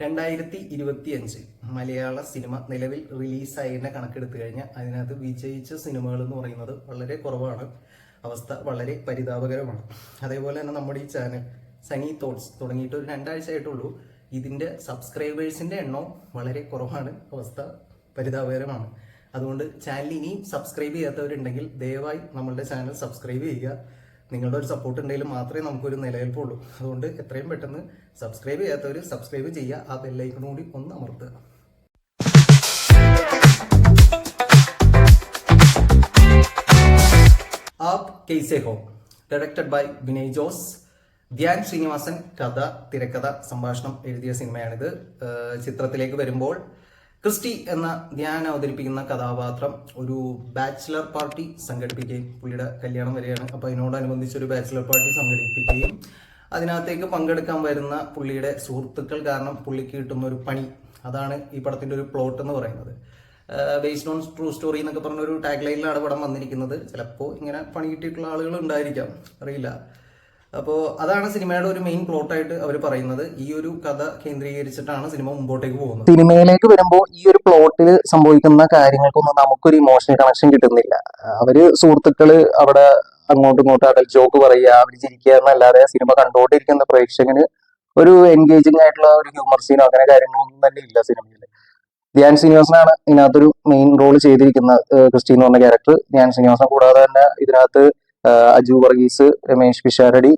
രണ്ടായിരത്തി ഇരുപത്തി അഞ്ച് മലയാള സിനിമ നിലവിൽ റിലീസായതിനെ കണക്കെടുത്തു കഴിഞ്ഞാൽ അതിനകത്ത് വിജയിച്ച സിനിമകൾ എന്ന് പറയുന്നത് വളരെ കുറവാണ്. അവസ്ഥ വളരെ പരിതാപകരമാണ്. അതേപോലെ തന്നെ നമ്മുടെ ഈ ചാനൽ സനി തോട്ട്സ് തുടങ്ങിയിട്ട് ഒരു രണ്ടാഴ്ച ആയിട്ടുള്ളൂ ഇതിന്റെ സബ്സ്ക്രൈബേഴ്സിന്റെ എണ്ണം വളരെ കുറവാണ്. അവസ്ഥ പരിതാപകരമാണ്. അതുകൊണ്ട് ചാനൽ ഇനിയും സബ്സ്ക്രൈബ് ചെയ്യാത്തവരുണ്ടെങ്കിൽ ദയവായി നമ്മളുടെ ചാനൽ സബ്സ്ക്രൈബ് ചെയ്യുക. നിങ്ങളുടെ ഒരു സപ്പോർട്ട് ഉണ്ടെങ്കിൽ മാത്രമേ നമുക്കൊരു നിലനിൽപ്പുള്ളൂ. അതുകൊണ്ട് എത്രയും പെട്ടെന്ന് സബ്സ്ക്രൈബ് ചെയ്യാത്തവർ സബ്സ്ക്രൈബ് ചെയ്യുക. ആ ബെല്ലൈക്കണും കൂടി ഒന്ന് അമർത്തുക. ആപ് കെയ്സെ ഹോ. ഡയറക്റ്റഡ് ബൈ വിനയ് ജോസ് ധ്യാൻ ശ്രീനിവാസൻ കഥ തിരക്കഥ സംഭാഷണം എഴുതിയ സിനിമയാണിത്. ചിത്രത്തിലേക്ക് വരുമ്പോൾ ക്രിസ്റ്റി എന്ന ധ്യാൻ അവതരിപ്പിക്കുന്ന കഥാപാത്രം ഒരു ബാച്ചിലർ പാർട്ടി സംഘടിപ്പിക്കുകയും പുള്ളിയുടെ കല്യാണം വരികയാണ്. അപ്പോൾ അതിനോടനുബന്ധിച്ച് ഒരു ബാച്ചിലർ പാർട്ടി സംഘടിപ്പിക്കുകയും അതിനകത്തേക്ക് പങ്കെടുക്കാൻ വരുന്ന പുള്ളിയുടെ സുഹൃത്തുക്കൾ കാരണം പുള്ളിക്ക് കിട്ടുന്ന ഒരു പണി. അതാണ് ഈ പടത്തിന്റെ ഒരു പ്ലോട്ട് എന്ന് പറയുന്നത്. ബേസ്ഡ് ഓൺ ട്രൂ സ്റ്റോറി എന്നൊക്കെ പറഞ്ഞ ഒരു ടാഗ് ലൈനിലാണ് പടം വന്നിരിക്കുന്നത്. ചിലപ്പോൾ ഇങ്ങനെ പണി കിട്ടിയിട്ടുള്ള ആളുകൾ ഉണ്ടായിരിക്കാം. അറിയില്ല. അപ്പോൾ അതാണ് സിനിമയുടെ ഒരു മെയിൻ പ്ലോട്ടായിട്ട് അവർ പറയുന്നത്. ഈ ഒരു കഥ കേന്ദ്രീകരിച്ചിട്ടാണ് സിനിമ മുമ്പോട്ടേക്ക് പോകുന്നത്. സിനിമയിലേക്ക് വരുമ്പോൾ ഈ ഒരു പ്ലോട്ടിൽ സംഭവിക്കുന്ന കാര്യങ്ങൾക്കൊന്നും നമുക്കൊരു ഇമോഷണൽ കണക്ഷൻ കിട്ടുന്നില്ല. അവർ സുഹൃത്തുക്കൾ അവിടെ അങ്ങോട്ടും ഇങ്ങോട്ടും അടൽ ജോക്ക് പറയുക അവർ ചിരിക്കുക എന്നല്ലാതെ സിനിമ കണ്ടുകൊണ്ടിരിക്കുന്ന പ്രേക്ഷകന് ഒരു എൻഗേജിംഗ് ആയിട്ടുള്ള ഒരു ഹ്യൂമർ സീനോ അങ്ങനെ കാര്യങ്ങളൊന്നും തന്നെ ഇല്ല സിനിമയിൽ ധ്യാൻ ശ്രീനിവാസനാണ് ഇതിനകത്തൊരു മെയിൻ റോൾ ചെയ്തിരിക്കുന്ന ക്രിസ്റ്റീൻ ക്രിസ്റ്റി എന്ന് പറഞ്ഞ ക്യാരക്ടർ ധ്യാൻ ശ്രീനിവാസൻ കൂടാതെ തന്നെ ഇതിനകത്ത് അജു വർഗീസ് രമേശ് പിഷാരടി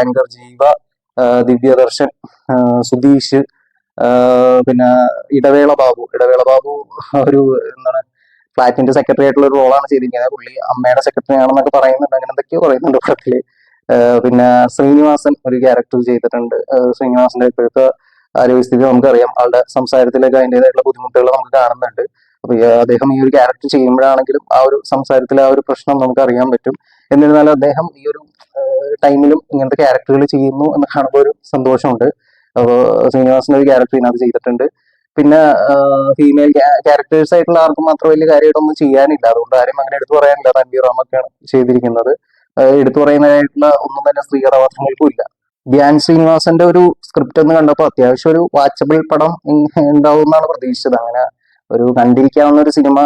ആങ്കർ ജീവ ദിവ്യദർശൻ സുധീഷ് പിന്നെ ഇടവേള ബാബു. ഇടവേള ബാബു ഒരു എന്താണ് ഫ്ലാറ്റിന്റെ സെക്രട്ടറി ആയിട്ടുള്ള ഒരു റോളാണ് ചെയ്തിരിക്കുന്നത്. പുള്ളി അമ്മയുടെ സെക്രട്ടറി ആണെന്നൊക്കെ പറയുന്നുണ്ട്. അങ്ങനെ എന്തൊക്കെയോ പറയുന്നുണ്ട് പടത്തിൽ. പിന്നെ ശ്രീനിവാസൻ ഒരു ക്യാരക്ടർ ചെയ്തിട്ടുണ്ട്. ശ്രീനിവാസന്റെ ഇപ്പോഴത്തെ ആരോഗ്യസ്ഥിതി നമുക്കറിയാം. ആളുടെ സംസാരത്തിലൊക്കെ അതിന്റെതായിട്ടുള്ള ബുദ്ധിമുട്ടുകൾ നമുക്ക് കാണുന്നുണ്ട്. അപ്പൊ അദ്ദേഹം ഈ ഒരു ക്യാരക്ടർ ചെയ്യുമ്പോഴാണെങ്കിലും ആ ഒരു സംസാരത്തിൽ ആ ഒരു പ്രശ്നം നമുക്ക് അറിയാൻ പറ്റും. എന്നിരുന്നാലും അദ്ദേഹം ഈ ഒരു ടൈമിലും ഇങ്ങനത്തെ ക്യാരക്ടറുകൾ ചെയ്യുന്നു എന്ന് കാണുമ്പോൾ ഒരു സന്തോഷമുണ്ട്. അപ്പോൾ ശ്രീനിവാസിന്റെ ഒരു ക്യാരക്ടർ ഇതിനകത്ത് ചെയ്തിട്ടുണ്ട്. പിന്നെ ഫീമെയിൽ ക്യാരക്ടേഴ്സ് ആയിട്ടുള്ള ആർക്കും മാത്രം വലിയ കാര്യമായിട്ടൊന്നും ചെയ്യാനില്ല. അതുകൊണ്ട് ആരും അങ്ങനെ എടുത്തു പറയാനില്ല. റൺബീർ റാമൊക്കെയാണ് ചെയ്തിരിക്കുന്നത്. എടുത്തു പറയുന്നതായിട്ടുള്ള ഒന്നും തന്നെ സ്ത്രീ കഥാപാത്രങ്ങൾക്കും ഇല്ല. ധ്യാൻ ശ്രീനിവാസന്റെ ഒരു സ്ക്രിപ്റ്റ് എന്ന് കണ്ടപ്പോൾ അത്യാവശ്യം ഒരു വാച്ചബിൾ പടം ഉണ്ടാവും എന്നാണ് പ്രതീക്ഷിച്ചത്. അങ്ങനെ ഒരു കണ്ടിരിക്കാവുന്ന ഒരു സിനിമ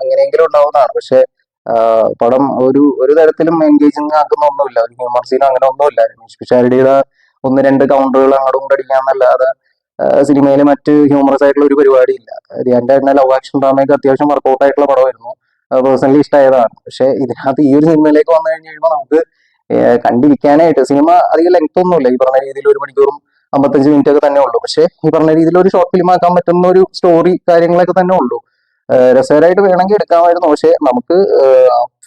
അങ്ങനെയെങ്കിലും ഉണ്ടാവുന്നതാണ്. പക്ഷെ പടം ഒരു ഒരു തരത്തിലും എൻഗേജിങ് ആക്കുന്ന ഒന്നുമില്ല. ഒരു ഹ്യൂമർ സീൻ അങ്ങനെ ഒന്നുമില്ല. രമേശ് ഒന്ന് രണ്ട് കൗണ്ടറുകൾ അങ്ങോട്ടും ഇങ്ങോട്ടും അടിക്കാന്നല്ലാതെ സിനിമയിൽ മറ്റ് ഹ്യൂമറസ് ആയിട്ടുള്ള ഒരു പരിപാടി ഇല്ല എന്റെ തന്നെ ലവ് ആക്ഷൻ ഡ്രാമയൊക്കെ അത്യാവശ്യം വർക്കൗട്ട് ആയിട്ടുള്ള പടമായിരുന്നു. പേഴ്സണലി ഇഷ്ടമായതാണ് പക്ഷെ ഇതിനകത്ത് ഈ ഒരു സിനിമയിലേക്ക് വന്നു കഴിഞ്ഞ് കഴിയുമ്പോൾ നമുക്ക് കണ്ടിരിക്കാനായിട്ട് സിനിമ അധികം ലെങ്ത് ഒന്നുമില്ല. ഈ പറഞ്ഞ രീതിയിൽ ഒരു മണിക്കൂറും അമ്പത്തഞ്ച് മിനിറ്റ് ഒക്കെ തന്നെ ഉള്ളൂ. പക്ഷെ ഈ പറഞ്ഞ രീതിയിൽ ഒരു ഷോർട്ട് ഫിലിം ആക്കാൻ പറ്റുന്ന ഒരു സ്റ്റോറി കാര്യങ്ങളൊക്കെ തന്നെ ഉള്ളൂ. രസകരമായിട്ട് വേണമെങ്കിൽ എടുക്കാമായിരുന്നു. പക്ഷെ നമുക്ക്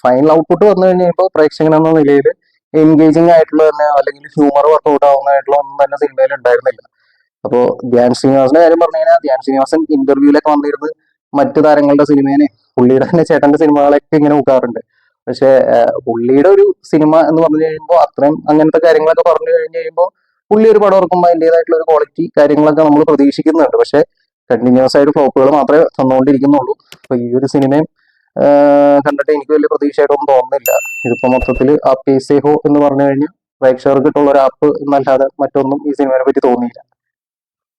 ഫൈനൽ ഔട്ട്പുട്ട് വന്നു കഴിഞ്ഞപ്പോൾ പ്രേക്ഷകൻ എന്ന നിലയിൽ എൻഗേജിങ് ആയിട്ടുള്ള തന്നെ അല്ലെങ്കിൽ ഹ്യൂമർ വർക്കൗട്ട് ആവുന്നതായിട്ടുള്ള ഒന്നും തന്നെ സിനിമയിൽ ഉണ്ടായിരുന്നില്ല. അപ്പോൾ ധ്യാൻ ശ്രീനിവാസിന്റെ കാര്യം പറഞ്ഞു കഴിഞ്ഞാൽ ധ്യാൻ ശ്രീനിവാസൻ ഇന്റർവ്യൂലൊക്കെ വന്നിരുന്ന് മറ്റു താരങ്ങളുടെ സിനിമേനെ പുള്ളിയുടെ തന്നെ ചേട്ടന്റെ സിനിമകളൊക്കെ ഇങ്ങനെ നോക്കാറുണ്ട്. പക്ഷെ പുള്ളിയുടെ ഒരു സിനിമ എന്ന് പറഞ്ഞു കഴിയുമ്പോൾ അത്രയും അങ്ങനത്തെ കാര്യങ്ങളൊക്കെ പറഞ്ഞു കഴിഞ്ഞു കഴിയുമ്പോൾ പുള്ളി ഒരു പടം ഇറക്കുമ്പോൾ അതിന്റെതായിട്ടുള്ള ഒരു ക്വാളിറ്റി കാര്യങ്ങളൊക്കെ നമ്മൾ പ്രതീക്ഷിക്കുന്നുണ്ട്. പക്ഷെ കണ്ടിന്യൂസ് ആയിട്ട് ഫ്ലോപ്പുകൾ മാത്രമേ തന്നുകൊണ്ടിരിക്കുന്നുള്ളൂ. അപ്പൊ ഈ ഒരു സിനിമയും കണ്ടിട്ട് എനിക്ക് വലിയ പ്രതീക്ഷയായിട്ടൊന്നും തോന്നുന്നില്ല. ഇതിപ്പോ മൊത്തത്തിൽ ആ പേസേഹോ എന്ന് പറഞ്ഞു കഴിഞ്ഞാൽ പ്രേക്ഷകർക്ക് ഇട്ടുള്ള ഒരു ആപ്പ് എന്നല്ലാതെ മറ്റൊന്നും ഈ സിനിമയെ പറ്റി തോന്നിയില്ല.